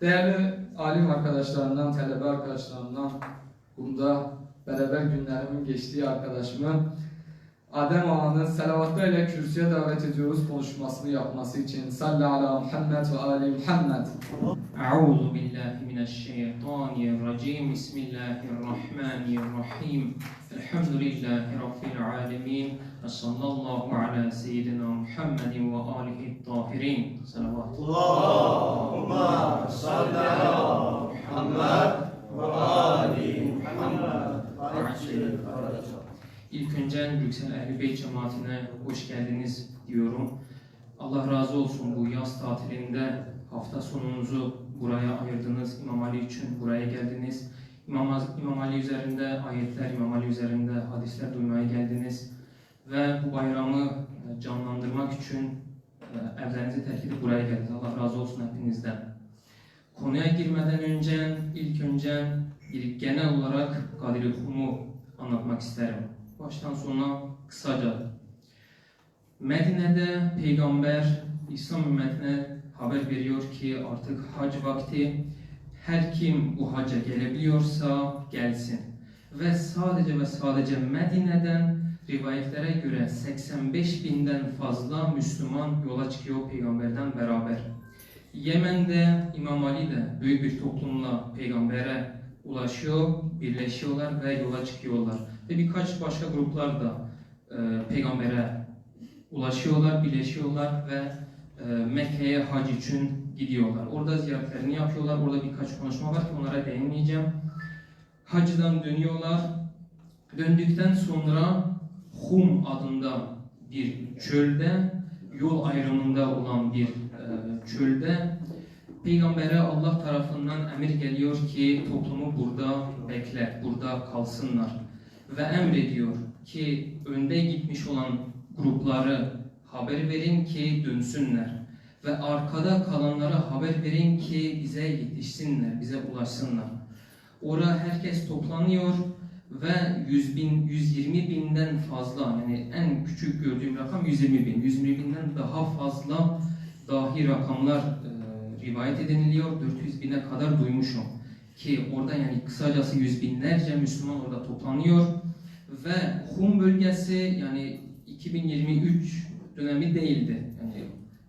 Değerli alim arkadaşlarımdan, tələbə arkadaşlarımdan, bunda bərabər günlərimin geçdiyi arkadaşımı Adem Ağa'nın selavatla ile kürsüye davet ediyoruz konuşmasını yapması için. Salli ala Muhammed ve Ali Muhammed. Euzu billahi mineşşeytanirracim. Bismillahirrahmanirrahim. الرجيم بسم الله الرحمن الرحيم الحمد لله رب العالمين وصلى الله على سيدنا محمد وآله الطاهرين صلوات اللهم صل على محمد وآل محمد وعجل فرجه İlk önce Yüksel Ehl-i Beyt cemaatine hoş geldiniz diyorum. Allah razı olsun bu yaz tatilinde hafta sonunuzu buraya ayırdınız. İmam Ali için buraya geldiniz. İmam, İmam Ali üzerinde ayetler, İmam Ali üzerinde hadisler duymaya geldiniz. Ve bu bayramı e, canlandırmak için e, evlerinizi terk edip buraya geldiniz. Allah razı olsun hepinizden. Konuya girmeden önce, ilk önce bir genel olarak Kadir-i Hum'u anlatmak isterim. Baştan sona kısaca. Medine'de peygamber İslam ümmetine haber veriyor ki artık hac vakti her kim bu hacca gelebiliyorsa gelsin. Ve sadece ve sadece Medine'den rivayetlere göre 85 binden fazla Müslüman yola çıkıyor peygamberden beraber. Yemen'de İmam Ali de büyük bir toplumla peygambere ulaşıyor, birleşiyorlar ve yola çıkıyorlar. Ve birkaç başka gruplar da e, peygambere ulaşıyorlar, birleşiyorlar ve Mekke'ye hac için gidiyorlar. Orada ziyaretlerini yapıyorlar. Orada birkaç konuşma var ki onlara değinmeyeceğim. Hacdan dönüyorlar. Döndükten sonra Hum adında bir çölde, yol ayrımında olan bir e, çölde Peygamber'e Allah tarafından emir geliyor ki toplumu burada bekle, burada kalsınlar. Ve emrediyor ki önde gitmiş olan grupları haber verin ki dönsünler. Ve arkada kalanlara haber verin ki bize yetişsinler, bize ulaşsınlar. Orada herkes toplanıyor ve 100 bin, 120 binden fazla yani en küçük gördüğüm rakam 120 bin. 120 binden daha fazla dahi rakamlar e, rivayet edililiyor. 400 bine kadar duymuşum. Ki orada yani kısacası yüz binlerce Müslüman orada toplanıyor. Ve Hum bölgesi yani 2023 dönemi değildi. Yani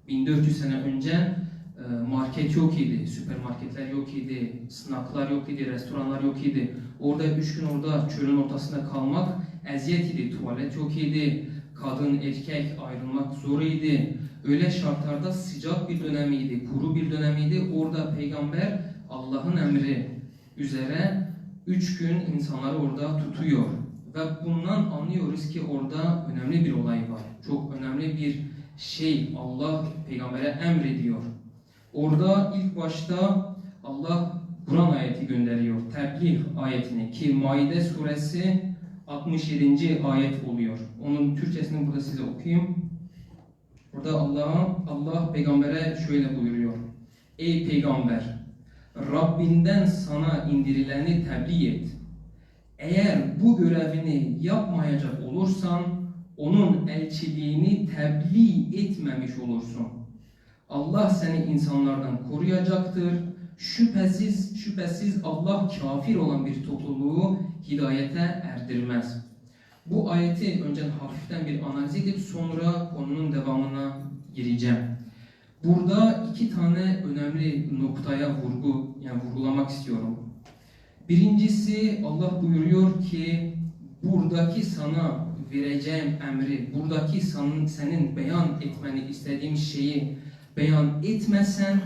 1400 sene önce e, market yok idi, süpermarketler yok idi, sınaklar yok idi, restoranlar yok idi. Orada üç gün orada çölün ortasında kalmak eziyet idi, tuvalet yok idi, kadın erkek ayrılmak zor idi. Öyle şartlarda sıcak bir dönemiydi, kuru bir dönemiydi. Orada peygamber Allah'ın emri üzere üç gün insanları orada tutuyor. Ve bundan anlıyoruz ki orada önemli bir olay var. Çok önemli bir şey Allah peygambere emrediyor. Orada ilk başta Allah Kur'an ayeti gönderiyor. Tebliğ ayetini ki Maide suresi 67. ayet oluyor. Onun Türkçesini burada size okuyayım. Burada Allah Allah peygambere şöyle buyuruyor. Ey peygamber Rabbinden sana indirileni tebliğ et. Eğer bu görevini yapmayacak olursan onun elçiliğini tebliğ etmemiş olursun. Allah seni insanlardan koruyacaktır. Şüphesiz şüphesiz Allah kafir olan bir topluluğu hidayete erdirmez. Bu ayeti önce hafiften bir analiz edip sonra konunun devamına gireceğim. Burada iki tane önemli noktaya vurgu yani vurgulamak istiyorum. Birincisi Allah buyuruyor ki buradaki sana vereceğim emri, buradaki senin, senin beyan etmeni istediğim şeyi beyan etmesen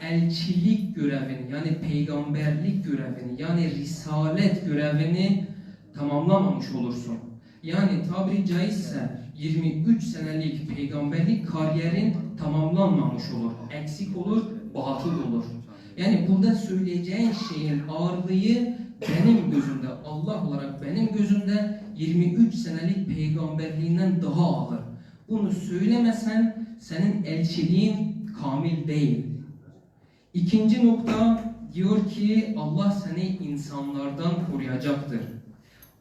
elçilik görevini yani peygamberlik görevini yani risalet görevini tamamlamamış olursun. Yani tabiri caizse 23 senelik peygamberlik kariyerin tamamlanmamış olur. Eksik olur, batıl olur. Yani burada söyleyeceğin şeyin ağırlığı benim gözümde, Allah olarak benim gözümde 23 senelik peygamberliğinden daha ağır. Bunu söylemesen senin elçiliğin kamil değil. İkinci nokta diyor ki Allah seni insanlardan koruyacaktır.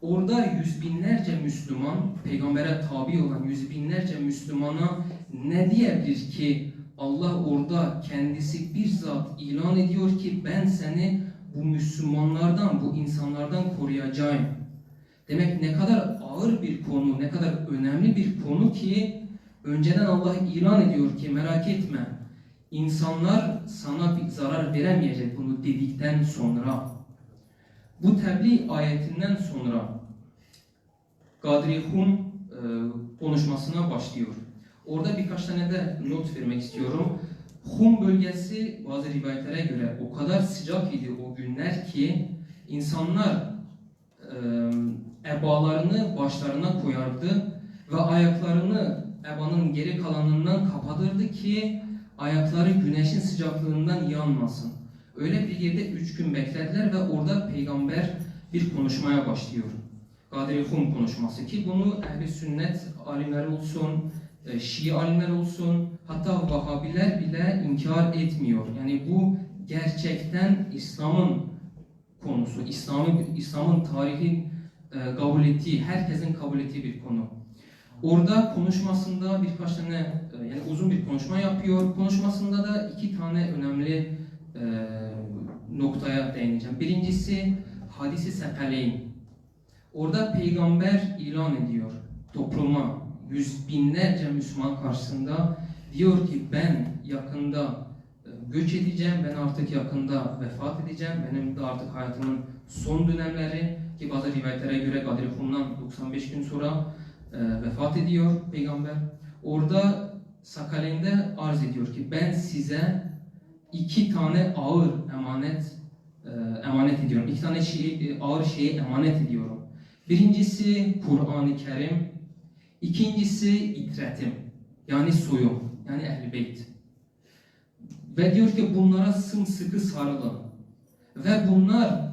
Orada yüz binlerce Müslüman, peygambere tabi olan yüz binlerce Müslümana ne diyebilir ki Allah orada kendisi bir zat ilan ediyor ki ben seni bu Müslümanlardan, bu insanlardan koruyacağım. Demek ne kadar ağır bir konu, ne kadar önemli bir konu ki önceden Allah ilan ediyor ki merak etme. İnsanlar sana bir zarar veremeyecek bunu dedikten sonra. Bu tebliğ ayetinden sonra Kadri Hum e, konuşmasına başlıyor. Orada birkaç tane de not vermek istiyorum. Hum bölgesi bazı rivayetlere göre o kadar sıcak idi o günler ki insanlar e, ebalarını başlarına koyardı ve ayaklarını ebanın geri kalanından kapatırdı ki ayakları güneşin sıcaklığından yanmasın. Öyle bir yerde üç gün beklediler ve orada peygamber bir konuşmaya başlıyor. Kadri Hum konuşması ki bunu ehli sünnet alimleri olsun, e, Şii alimler olsun, hatta Vahabiler bile inkar etmiyor. Yani bu gerçekten İslam'ın konusu, İslam'ın İslam'ın tarihin e, kabul ettiği, herkesin kabul ettiği bir konu. Orada konuşmasında birkaç tane, e, yani uzun bir konuşma yapıyor. Konuşmasında da iki tane önemli e, noktaya değineceğim. Birincisi hadisi sepeleyn. Orada peygamber ilan ediyor topluma, yüz binlerce Müslüman karşısında diyor ki ben yakında göç edeceğim, ben artık yakında vefat edeceğim, benim de artık hayatımın son dönemleri ki bazı rivayetlere göre Kadir Hum'dan 95 gün sonra e, vefat ediyor peygamber. Orada Sakaleyn'de arz ediyor ki ben size iki tane ağır emanet e, emanet ediyorum. İki tane şey, ağır şeyi emanet ediyorum. Birincisi Kur'an-ı Kerim, ikincisi itretim yani soyum yani ehl beyt. Ve diyor ki bunlara sımsıkı sarılın. Ve bunlar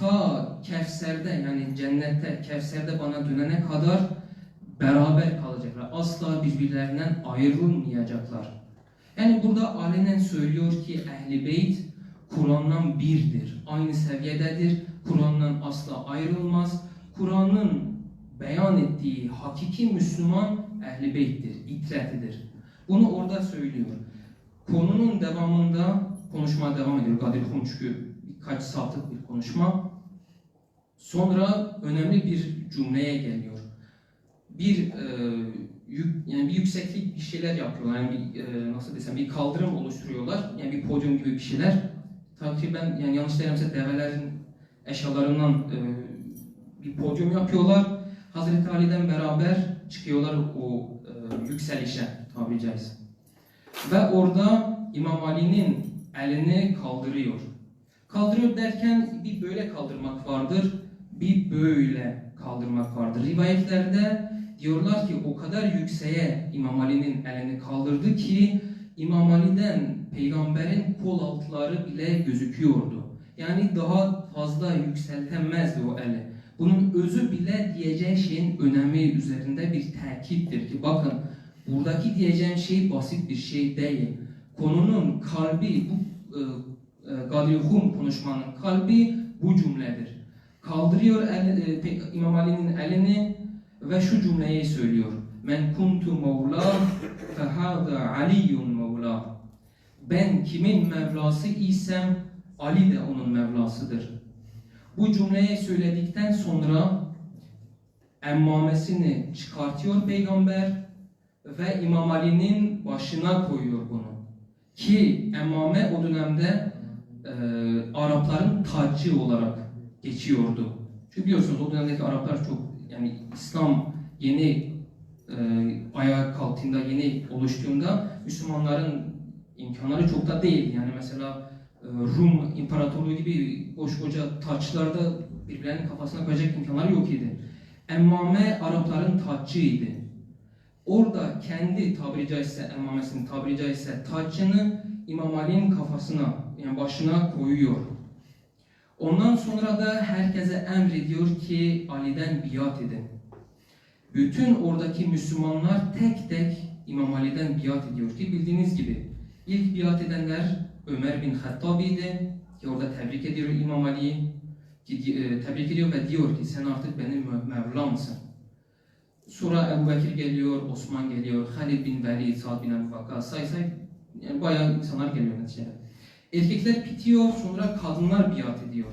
ta Kevser'de yani cennette Kevser'de bana dönene kadar beraber kalacaklar. Asla birbirlerinden ayrılmayacaklar. Yani burada alenen söylüyor ki Ehli Beyt Kur'an'dan birdir. Aynı seviyededir. Kur'an'dan asla ayrılmaz. Kur'an'ın beyan ettiği hakiki Müslüman Ehli Beyt'tir, itretidir. Bunu orada söylüyor. Konunun devamında konuşmaya devam ediyor Kadir Hum çünkü birkaç saatlik bir konuşma. Sonra önemli bir cümleye geliyor. Bir e, yük, yani bir yükseklik bir şeyler yapıyorlar. Yani bir, e, nasıl desem bir kaldırım oluşturuyorlar. Yani bir podyum gibi bir şeyler. Takriben yani yanlış değilimse develerin eşyalarından e, bir podyum yapıyorlar. Hazreti Ali'den beraber çıkıyorlar o e, yükselişe tabiri caizse. Ve orada İmam Ali'nin elini kaldırıyor. Kaldırıyor derken bir böyle kaldırmak vardır, bir böyle kaldırmak vardır. Rivayetlerde diyorlar ki o kadar yükseğe İmam Ali'nin elini kaldırdı ki İmam Ali'den peygamberin kol altları bile gözüküyordu. Yani daha fazla yükseltemezdi o eli. Bunun özü bile diyeceği şeyin önemi üzerinde bir tekittir ki bakın buradaki diyeceğim şey basit bir şey değil. Konunun kalbi bu e, Gadiyuhum konuşmanın kalbi bu cümledir. Kaldırıyor el, e, İmam Ali'nin elini ve şu cümleyi söylüyor. Men kuntu mevla fehâdâ aliyyun mevla. Ben kimin Mevlası isem Ali de onun Mevlasıdır. Bu cümleyi söyledikten sonra emmamesini çıkartıyor peygamber ve İmam Ali'nin başına koyuyor bunu. Ki emmame o dönemde e, Arapların tacı olarak geçiyordu. Çünkü biliyorsunuz o dönemdeki Araplar çok yani İslam yeni e, ayağa kalktığında, yeni oluştuğunda Müslümanların imkanları çok da değil. Yani mesela e, Rum İmparatorluğu gibi boş koca taçlarda birbirlerinin kafasına koyacak imkanları yok idi. Emmame Arapların taçıydı. Orada kendi tabiri caizse emmamesinin tabiri caizse taçını İmam Ali'nin kafasına yani başına koyuyor. Ondan sonra da herkese emrediyor ki Ali'den biat edin. Bütün oradaki Müslümanlar tek tek İmam Ali'den biat ediyor ki bildiğiniz gibi ilk biat edenler Ömer bin Hattab idi ki orada tebrik ediyor İmam Ali'yi e, tebrik ediyor ve diyor ki sen artık benim Mev- Mevlamsın. Sonra Ebu Bekir geliyor, Osman geliyor, Halid bin Velid, Sa'd bin Ebu Vakka say say Yani bayağı insanlar geliyor neticede. Erkekler bitiyor, sonra kadınlar biat ediyor.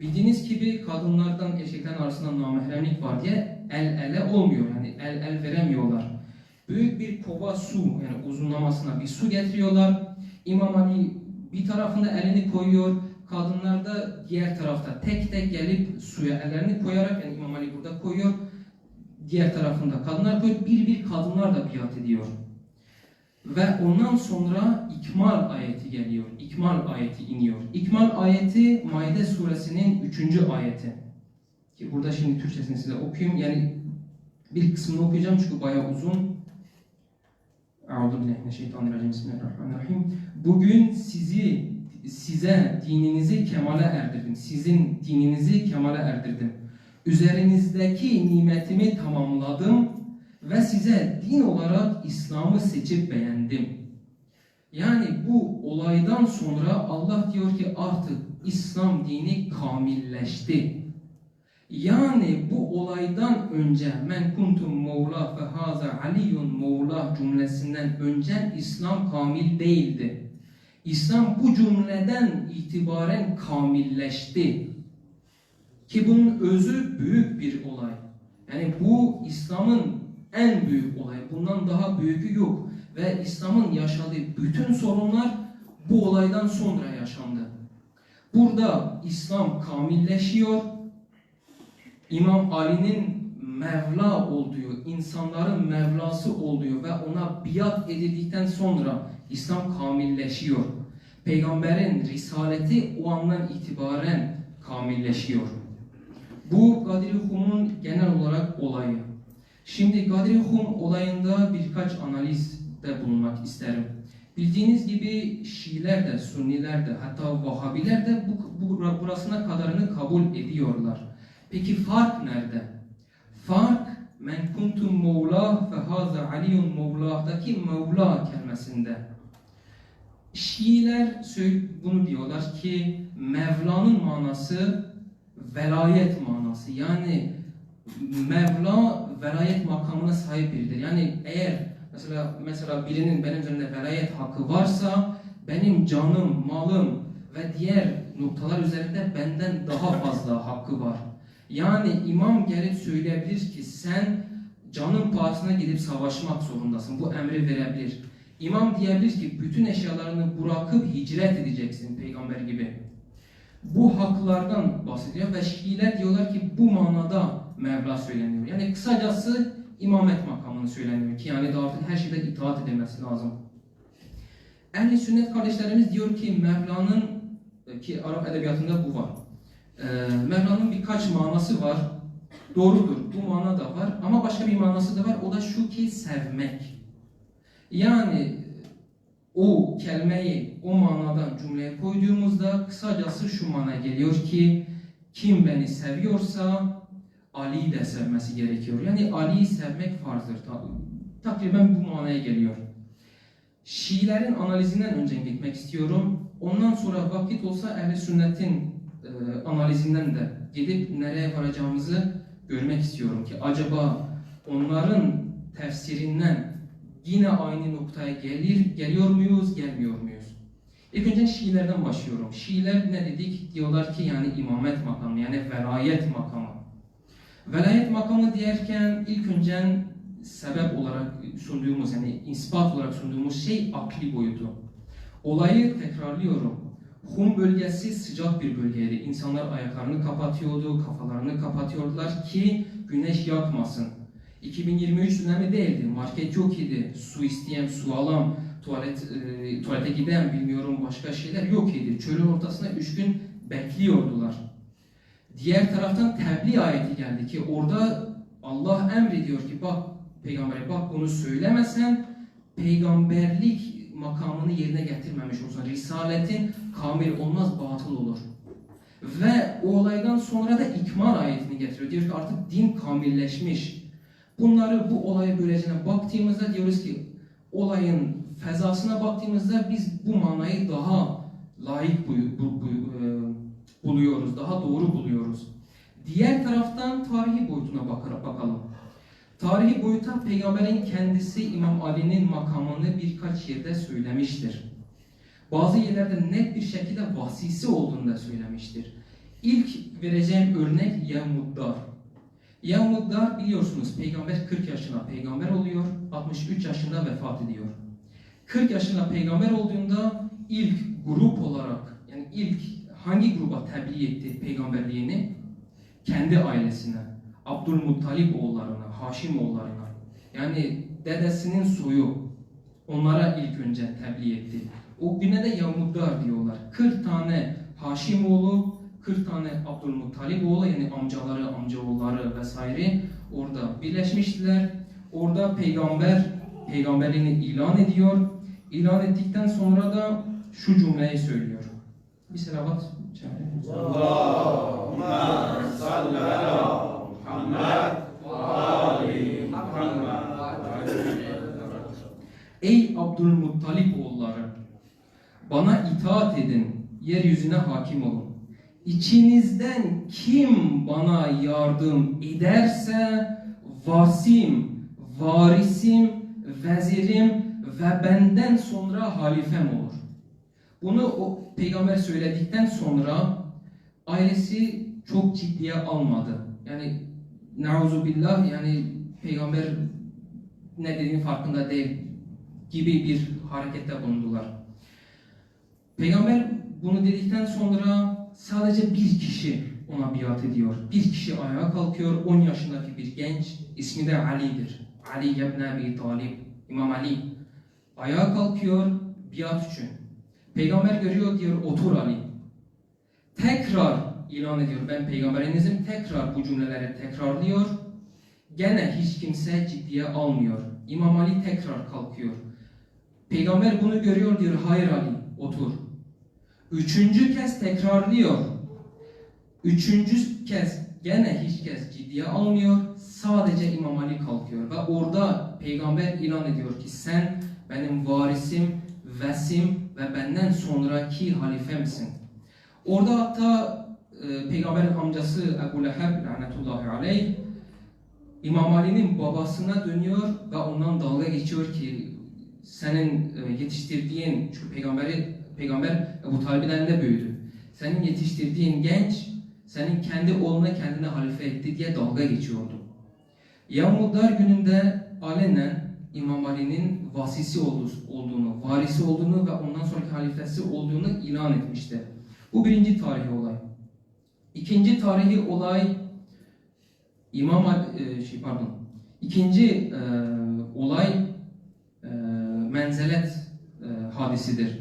Bildiğiniz gibi kadınlardan erkeklerin arasında namahremlik var diye el ele olmuyor. Yani el el veremiyorlar. Büyük bir kova su yani uzunlamasına bir su getiriyorlar. İmam Ali bir tarafında elini koyuyor. Kadınlar da diğer tarafta tek tek gelip suya ellerini koyarak yani İmam Ali burada koyuyor. Diğer tarafında kadınlar koyuyor. Bir bir kadınlar da biat ediyor. Ve ondan sonra İkmal ayeti geliyor. İkmal ayeti iniyor. İkmal ayeti Maide suresinin 3. ayeti. Ki burada şimdi Türkçesini size okuyayım. Yani bir kısmını okuyacağım çünkü bayağı uzun. Euzubillahimineşşeytanirracim. Bismillahirrahmanirrahim. Bugün sizi size dininizi kemale erdirdim. Sizin dininizi kemale erdirdim. Üzerinizdeki nimetimi tamamladım ve size din olarak İslam'ı seçip beğendim. Yani bu olaydan sonra Allah diyor ki artık İslam dini kamilleşti. Yani bu olaydan önce men kuntum mevla fe haza aliyun mevla cümlesinden önce İslam kamil değildi. İslam bu cümleden itibaren kamilleşti. Ki bunun özü büyük bir olay. Yani bu İslam'ın en büyük olayı. Bundan daha büyüğü yok. Ve İslam'ın yaşadığı bütün sorunlar bu olaydan sonra yaşandı. Burada İslam kamilleşiyor. İmam Ali'nin Mevla olduğu, insanların Mevlası olduğu ve ona biat edildikten sonra İslam kamilleşiyor. Peygamberin risaleti o andan itibaren kamilleşiyor. Bu Gadir-i Hum'un genel olarak olayı. Şimdi Gadir-i Hum olayında birkaç analizde bulunmak isterim. Bildiğiniz gibi Şiiler de, Sünniler de, hatta Vahabiler de bu, bu burasına kadarını kabul ediyorlar. Peki fark nerede? Fark men kuntum mevla fe haza aliyun mevla'daki mevla kelimesinde. Şiiler bunu diyorlar ki Mevla'nın manası velayet manası. Yani Mevla velayet makamına sahip biridir. Yani eğer mesela mesela birinin benim üzerinde velayet hakkı varsa benim canım, malım ve diğer noktalar üzerinde benden daha fazla hakkı var. Yani imam gelip söyleyebilir ki sen canın pahasına gidip savaşmak zorundasın. Bu emri verebilir. İmam diyebilir ki bütün eşyalarını bırakıp hicret edeceksin peygamber gibi. Bu haklardan bahsediyor ve Şiiler diyorlar ki bu manada Mevla söyleniyor. Yani kısacası imamet makamını söyleniyor ki yani artık her şeyde itaat edilmesi lazım. Ehli sünnet kardeşlerimiz diyor ki Mevla'nın ki Arap edebiyatında bu var. Mevla'nın birkaç manası var. Doğrudur. Bu mana da var. Ama başka bir manası da var. O da şu ki sevmek. Yani o kelimeyi o manadan cümleye koyduğumuzda kısacası şu mana geliyor ki kim beni seviyorsa Ali'yi de sevmesi gerekiyor. Yani Ali'yi sevmek farzdır. Ta- Takriben bu manaya geliyor. Şiilerin analizinden önce gitmek istiyorum. Ondan sonra vakit olsa ehl sünnetin e, analizinden de gidip nereye varacağımızı görmek istiyorum ki acaba onların tefsirinden yine aynı noktaya gelir, geliyor muyuz, gelmiyor muyuz? İlk önce Şiilerden başlıyorum. Şiiler ne dedik? Diyorlar ki yani imamet makamı, yani velayet makamı. Velayet makamı diyerken ilk önce sebep olarak sunduğumuz yani ispat olarak sunduğumuz şey akli boyutu. Olayı tekrarlıyorum. Hum bölgesi sıcak bir bölgeydi. İnsanlar ayaklarını kapatıyordu, kafalarını kapatıyordular ki güneş yakmasın. 2023 dönemi değildi. Market yok idi. Su isteyen, su alan, tuvalet e, tuvalete giden bilmiyorum başka şeyler yok idi. Çölün ortasında üç gün bekliyordular. Diğer taraftan tebliğ ayeti geldi ki orada Allah emrediyor ki bak peygambere bak bunu söylemesen peygamberlik makamını yerine getirmemiş olsan risaletin kamil olmaz batıl olur. Ve o olaydan sonra da ikmal ayetini getiriyor. Diyor ki artık din kamilleşmiş. Bunları bu olaya böylecene baktığımızda diyoruz ki olayın fezasına baktığımızda biz bu manayı daha layık bu- bu- bu- e, buluyoruz, daha doğru buluyoruz. Diğer taraftan tarihi boyutuna bakarak bakalım. Tarihi boyuta peygamberin kendisi İmam Ali'nin makamını birkaç yerde söylemiştir. Bazı yerlerde net bir şekilde vasisi olduğunu da söylemiştir. İlk vereceğim örnek Yevmuddar. Yevmuddar biliyorsunuz peygamber 40 yaşında peygamber oluyor, 63 yaşında vefat ediyor. 40 yaşında peygamber olduğunda ilk grup olarak yani ilk hangi gruba tebliğ etti peygamberliğini? Kendi ailesine, Abdülmuttalip oğullarına, Haşim oğullarına. Yani dedesinin soyu onlara ilk önce tebliğ etti. O güne de Yamuddar diyorlar. 40 tane Haşim oğlu, 40 tane Abdülmuttalip oğlu yani amcaları, amcaoğulları vesaire orada birleşmiştiler. Orada peygamber peygamberliğini ilan ediyor. İlan ettikten sonra da şu cümleyi söylüyor. Bir selavat. Ey Abdülmuttalip oğulları! Bana itaat edin, yeryüzüne hakim olun. İçinizden kim bana yardım ederse vasim, varisim, vezirim ve benden sonra halifem olur. Bunu o peygamber söyledikten sonra ailesi çok ciddiye almadı. Yani nauzu billah yani peygamber ne dediğinin farkında değil gibi bir harekette bulundular. Peygamber bunu dedikten sonra sadece bir kişi ona biat ediyor. Bir kişi ayağa kalkıyor. 10 yaşındaki bir genç. ismi de Ali'dir. Ali ibn Abi Talib. İmam Ali. Ayağa kalkıyor biat için. Peygamber görüyor diyor otur Ali. Tekrar ilan ediyor ben peygamberinizim. Tekrar bu cümleleri tekrarlıyor. Gene hiç kimse ciddiye almıyor. İmam Ali tekrar kalkıyor. Peygamber bunu görüyor diyor hayır Ali otur. Üçüncü kez tekrarlıyor. Üçüncü kez gene hiç kez ciddiye almıyor. Sadece İmam Ali kalkıyor ve orada peygamber ilan ediyor ki sen benim varisim, vesim ve benden sonraki halifemsin. Orada hatta e, peygamberin amcası Ebu Leheb lanetullahi aleyh İmam Ali'nin babasına dönüyor ve ondan dalga geçiyor ki senin e, yetiştirdiğin çünkü peygamberi peygamber Ebu Talib'in elinde büyüdü. Senin yetiştirdiğin genç senin kendi oğluna kendine halife etti diye dalga geçiyordu. Yavmuddar gününde alenen İmam Ali'nin vasisi olduğunu, varisi olduğunu ve ondan sonraki halifesi olduğunu ilan etmişti. Bu birinci tarihi olay. İkinci tarihi olay İmam e, şey pardon. İkinci e, olay e, menzelet e, hadisidir.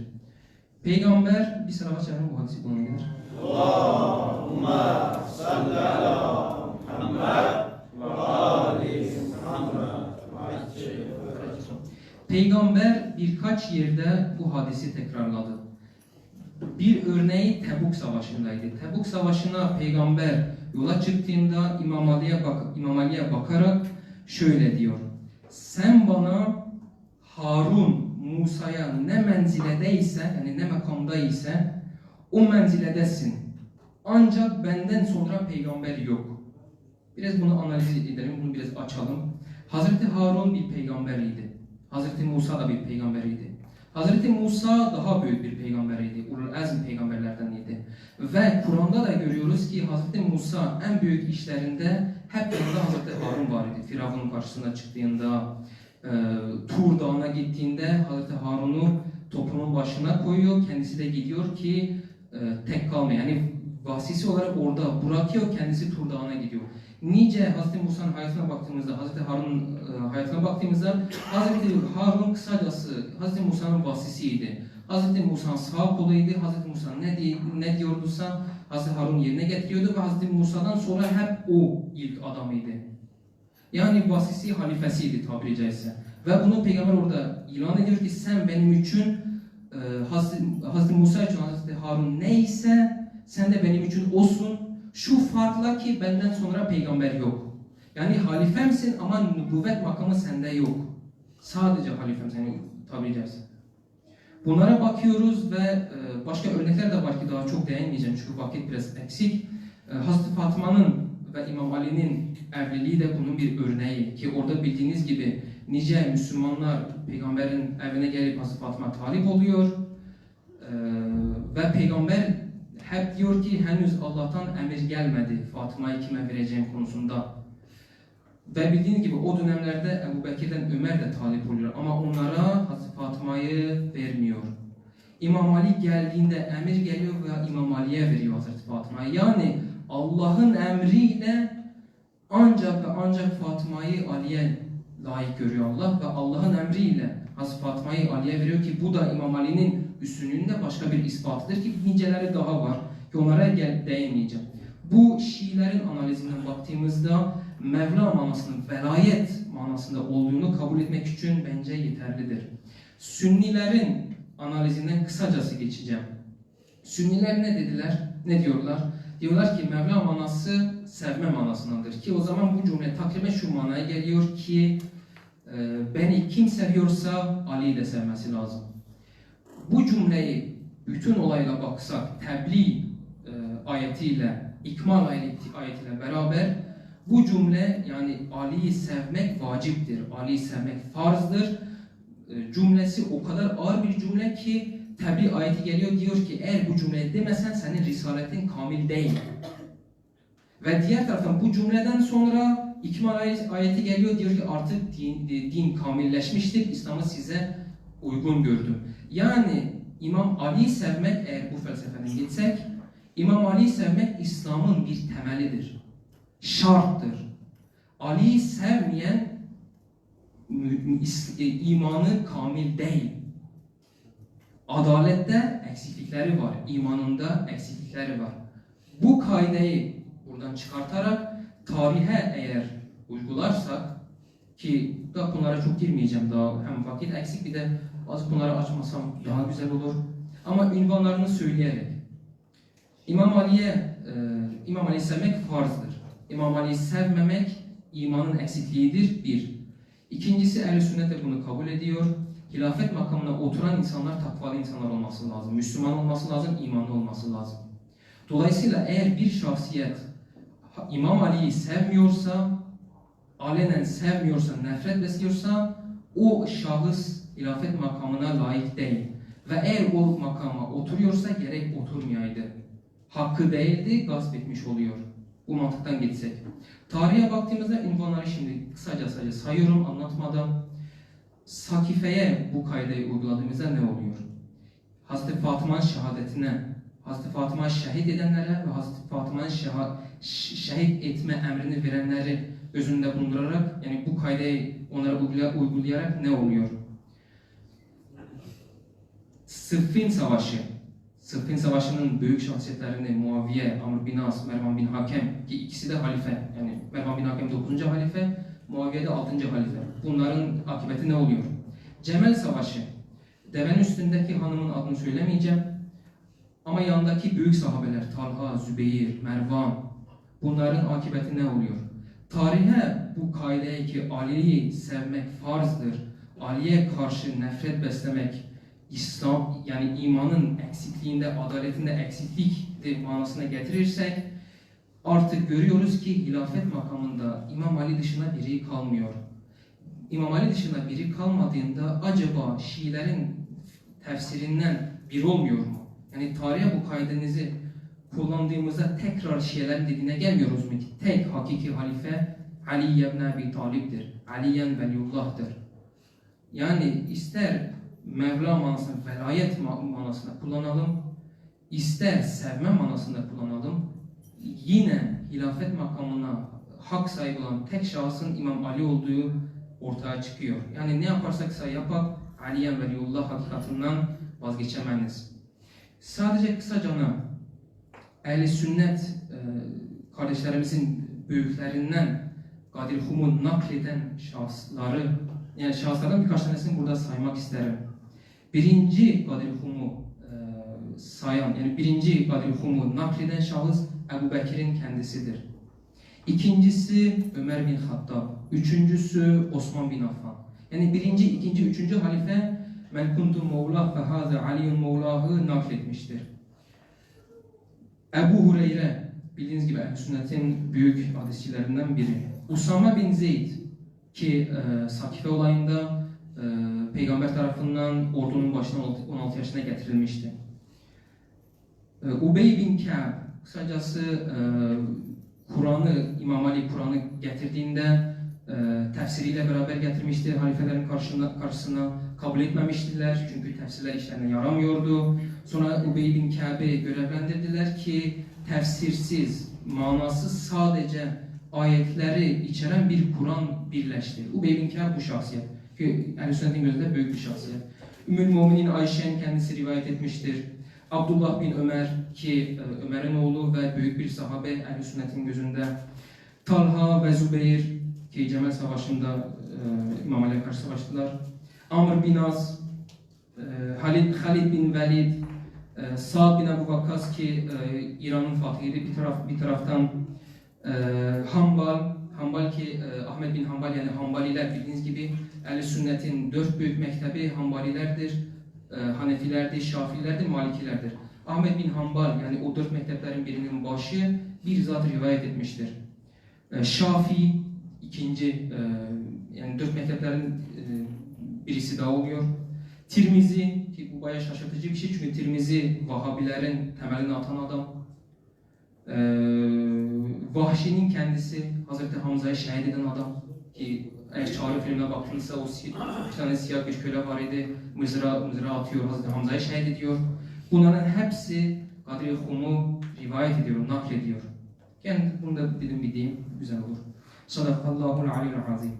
Peygamber bir selavat çağırın bu hadisi kullanabilir. Allahümme salli ala Muhammed ve ali Muhammed. Peygamber birkaç yerde bu hadisi tekrarladı. Bir örneği Tebuk Savaşı'ndaydı. Tebuk Savaşı'na peygamber yola çıktığında İmam Ali'ye bak İmam Ali'ye bakarak şöyle diyor. Sen bana Harun Musa'ya ne menziledeyse yani ne makamdaysa o menziledesin. Ancak benden sonra peygamber yok. Biraz bunu analiz edelim, bunu biraz açalım. Hazreti Harun bir peygamberiydi. Hazreti Musa da bir peygamberiydi. Hazreti Musa daha büyük bir peygamberiydi. Ulul Azm peygamberlerdeniydi. Ve Kur'an'da da görüyoruz ki Hazreti Musa en büyük işlerinde hep yanında Hazreti Harun var idi. Firavun'un karşısına çıktığında, e, Tur Dağı'na gittiğinde Hazreti Harun'u topunun başına koyuyor. Kendisi de gidiyor ki e, tek kalmıyor. Yani vasisi olarak orada bırakıyor, kendisi Tur Dağı'na gidiyor. Nice Hazreti Musa'nın hayatına baktığımızda, Hazreti Harun'un e, hayatına baktığımızda Hazreti Harun kısacası Hazreti Musa'nın vasisiydi. Hazreti Musa sağ koluydu. Hazreti Musa ne, di- ne diyorduysa Hazreti Harun yerine getiriyordu ve Hazreti Musa'dan sonra hep o ilk adamıydı. Yani vasisi halifesiydi tabiri caizse. Ve bunu peygamber orada ilan ediyor ki sen benim için e, Hazreti Musa için Hazreti Harun neyse sen de benim için olsun. Şu farkla ki benden sonra peygamber yok. Yani halifemsin ama nübüvvet makamı sende yok. Sadece halifem seni tabiri caizse. Bunlara bakıyoruz ve e, başka örnekler de var ki daha çok değinmeyeceğim çünkü vakit biraz eksik. E, Hazreti Fatma'nın ve İmam Ali'nin evliliği de bunun bir örneği ki orada bildiğiniz gibi nice Müslümanlar peygamberin evine gelip Hazreti Fatma talip oluyor. E, peygamber hep diyor ki henüz Allah'tan emir gelmedi Fatıma'yı kime vereceğim konusunda. Ve bildiğiniz gibi o dönemlerde Ebu Bekir'den Ömer de talip oluyor ama onlara Hazreti Fatıma'yı vermiyor. İmam Ali geldiğinde emir geliyor ve İmam Ali'ye veriyor Hazreti Fatıma'yı. Yani Allah'ın emriyle ancak ve ancak Fatıma'yı Ali'ye layık görüyor Allah ve Allah'ın emriyle Hazreti Fatıma'yı Ali'ye veriyor ki bu da İmam Ali'nin üstünlüğünde başka bir ispatıdır ki niceleri daha var onlara gel değinmeyeceğim. Bu Şiilerin analizinden baktığımızda Mevla manasının velayet manasında olduğunu kabul etmek için bence yeterlidir. Sünnilerin analizinden kısacası geçeceğim. Sünniler ne dediler? Ne diyorlar? Diyorlar ki Mevla manası sevme manasındadır ki o zaman bu cümle takriben şu manaya geliyor ki e, beni kim seviyorsa Ali'yi de sevmesi lazım. Bu cümleyi bütün olayla baksak tebliğ e, ayetiyle, ikmal ayeti- ayetiyle beraber bu cümle yani Ali'yi sevmek vaciptir, Ali'yi sevmek farzdır. E, cümlesi o kadar ağır bir cümle ki tebliğ ayeti geliyor diyor ki eğer bu cümleyi demesen senin risaletin kamil değil. Ve diğer taraftan bu cümleden sonra ikmal ayet- ayeti geliyor diyor ki artık din, din kamilleşmiştir, İslam'ı size uygun gördüm. Yani İmam Ali'yi sevmek eğer bu felsefeden gitsek, İmam Ali'yi sevmek İslam'ın bir temelidir. Şarttır. Ali'yi sevmeyen e, imanı kamil değil. Adalette eksiklikleri var, imanında eksiklikleri var. Bu kaideyi buradan çıkartarak tarihe eğer uygularsak ki da konulara çok girmeyeceğim daha hem vakit eksik bir de bazı konuları açmasam daha güzel olur. Ama ünvanlarını söyleyerek İmam Ali'ye e, İmam Ali'yi sevmek farzdır. İmam Ali'yi sevmemek imanın eksikliğidir bir. İkincisi ehl sünnet de bunu kabul ediyor. Hilafet makamına oturan insanlar takvalı insanlar olması lazım. Müslüman olması lazım, imanlı olması lazım. Dolayısıyla eğer bir şahsiyet İmam Ali'yi sevmiyorsa, alenen sevmiyorsa, nefret besliyorsa o şahıs hilafet makamına layık değil. Ve eğer o makama oturuyorsa gerek oturmayaydı. Hakkı değildi, gasp etmiş oluyor. Bu mantıktan gitsek. Tarihe baktığımızda ünvanları şimdi kısaca sadece sayıyorum anlatmadan. Sakife'ye bu kaydeyi uyguladığımızda ne oluyor? Hazreti Fatıma'nın şehadetine, Hazreti Fatıma'yı şehit edenlere ve Hazreti Fatıma'nın şehit etme emrini verenleri gözünde bulundurarak yani bu kaydeyi onlara uygulay- uygulayarak ne oluyor? Sıffin Savaşı. Sıffin Savaşı'nın büyük şahsiyetlerini Muaviye, Amr bin As, Mervan bin Hakem ki ikisi de halife. Yani Mervan bin Hakem 9. halife, Muaviye de 6. halife. Bunların akıbeti ne oluyor? Cemel Savaşı. Devenin üstündeki hanımın adını söylemeyeceğim. Ama yanındaki büyük sahabeler Talha, Zübeyir, Mervan bunların akıbeti ne oluyor? Tarihe bu kaideye ki Ali'yi sevmek farzdır. Ali'ye karşı nefret beslemek İslam yani imanın eksikliğinde, adaletinde eksikliktir manasına getirirsek artık görüyoruz ki hilafet makamında İmam Ali dışında biri kalmıyor. İmam Ali dışında biri kalmadığında acaba Şiilerin tefsirinden bir olmuyor mu? Yani tarihe bu kaidenizi kullandığımızda tekrar Şiilerin dediğine gelmiyoruz mu ki tek hakiki halife Ali ibn Abi Talib'dir. Aliyen Veliyullah'tır. Yani ister Mevla manasını, velayet ma- manasında kullanalım, ister sevme manasında kullanalım, yine hilafet makamına hak sahibi olan tek şahsın İmam Ali olduğu ortaya çıkıyor. Yani ne yaparsak yapak, Aliyen Veliyullah hakikatinden vazgeçemeyiz. Sadece kısacana ehli sünnet e, kardeşlerimizin büyüklerinden Kadir Hum'u nakleden şahısları yani şahıslardan birkaç tanesini burada saymak isterim. Birinci Kadir Hum'u e, sayan yani birinci Kadir Hum'u nakleden şahıs Ebu Bekir'in kendisidir. İkincisi Ömer bin Hattab. Üçüncüsü Osman bin Affan. Yani birinci, ikinci, üçüncü halife Men kuntu mevlah ve haze aliyun mevlahı nakletmiştir. Ebu Hureyre bildiğiniz gibi Ehl-i Sünnet'in büyük hadisçilerinden biri. Usama bin Zeyd ki e, Sakife olayında peygamber tarafından ordunun başına 16 yaşına getirilmişti. E, Ubey bin Ka'b, kısacası e, Kur'an'ı, İmam Ali Kur'an'ı getirdiğinde e, tefsiriyle beraber getirmişti. Halifelerin karşısına, karşısına kabul etmemiştiler çünkü tefsirler işlerine yaramıyordu. Sonra Ubey bin Ka'b'i görevlendirdiler ki tefsirsiz, manasız sadece ayetleri içeren bir Kur'an birleştir. Ubey bin Ka'b bu şahsiyet. Ki ehl Sünnet'in gözünde büyük bir şahsiyet. Ümmül Muminin Ayşe'nin kendisi rivayet etmiştir. Abdullah bin Ömer ki e, Ömer'in oğlu ve büyük bir sahabe ehl Sünnet'in gözünde. Talha ve Zübeyir ki Cemel Savaşı'nda e, İmam Ali'ye karşı savaştılar. Amr bin Az, e, Halid, Halid bin Velid, e, Sa'd bin Ebu Vakkas ki e, İran'ın fatihiydi bir taraf bir taraftan e, Hanbal, Hanbal ki e, Ahmet bin Hanbal yani Hanbaliler bildiğiniz gibi ehl Sünnet'in dört büyük mektebi Hanbalilerdir, e, Hanefilerdir, Şafilerdir, Malikilerdir. Ahmet bin Hanbal yani o dört mekteplerin birinin başı bir zat rivayet etmiştir. E, Şafi ikinci e, yani dört mekteplerin e, birisi daha oluyor. Tirmizi ki bu bayağı şaşırtıcı bir şey çünkü Tirmizi Vahabilerin temelini atan adam. E, Vahşi'nin kendisi Hazreti Hamza'yı şehit eden adam ki eğer Çağrı filmine baktığınızda o si- bir tane siyah bir köle var idi mızra, mızra atıyor Hazreti Hamza'yı şehit ediyor. Bunların hepsi Kadri Hum'u rivayet ediyor, naklediyor. Yani bunu da dedim bildiğim güzel olur. Sadakallahul aliyyul azim.